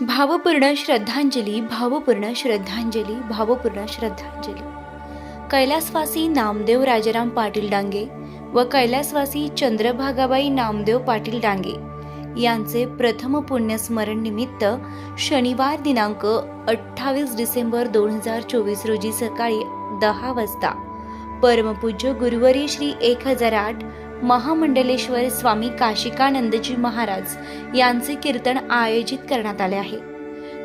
भावपूर्ण श्रद्धांजली भावपूर्ण श्रद्धांजली भावपूर्ण श्रद्धांजली. कैलासवासी नामदेव राजाराम पाटील डांगे व कैलासवासी चंद्रभागाबाई नामदेव पाटील डांगे यांचे प्रथम पुण्यस्मरण निमित्त शनिवार दिनांक अठ्ठावीस डिसेंबर दोन हजार चोवीस रोजी सकाळी दहा वाजता. परमपूज्य गुरुवारी श्री एक हजार आठ महामंडलेश्वर स्वामी काशिकानंदजी महाराज यांचे कीर्तन आयोजित करण्यात आले आहे.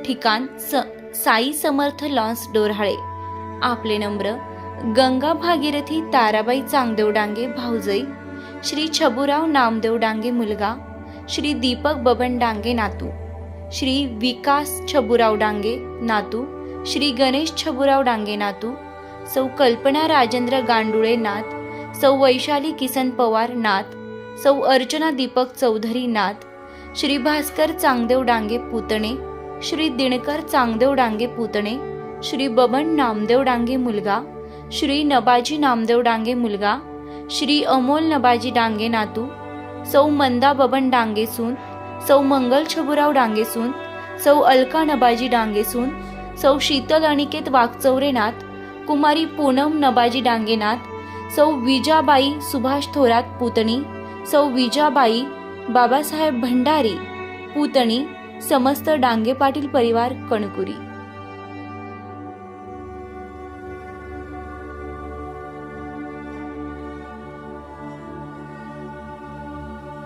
ठिकाण स साई समर्थ लॉन्स डोरहाळे. आपले नम्र गंगा भागीरथी ताराबाई चांगदेव डांगे भाऊजई श्री छबुराव नामदेव डांगे मुलगा श्री दीपक बबन डांगे नातू श्री विकास छबुराव डांगे नातू श्री गणेश छबुराव डांगे नातू सौ कल्पना राजेंद्र गांडुळे नाथ सौ वैशाली किसन पवार नाथ सौ अर्चना दीपक चौधरी नाथ श्री भास्कर चांगदेव डांगे पुतणे श्री दिनकर चांगदेव डांगे पुतणे श्री बबन नामदेव डांगे मुलगा श्री नबाजी नामदेव डांगे मुलगा श्री अमोल नबाजी डांगे नातू सौ मंदा बबन डांगे सून सौ मंगल छबुराव डांगे सून सौ अलका नबाजी डांगे सून सौ शीतल अनिकेत वागचौरेनाथ कुमारी पूनम नबाजी डांगेनाथ सौ विजाबाई सुभाष थोरात पुतणी सौ विजाबाई बाबासाहेब भंडारी पुतणी समस्त डांगे पाटील परिवार कणकुरी.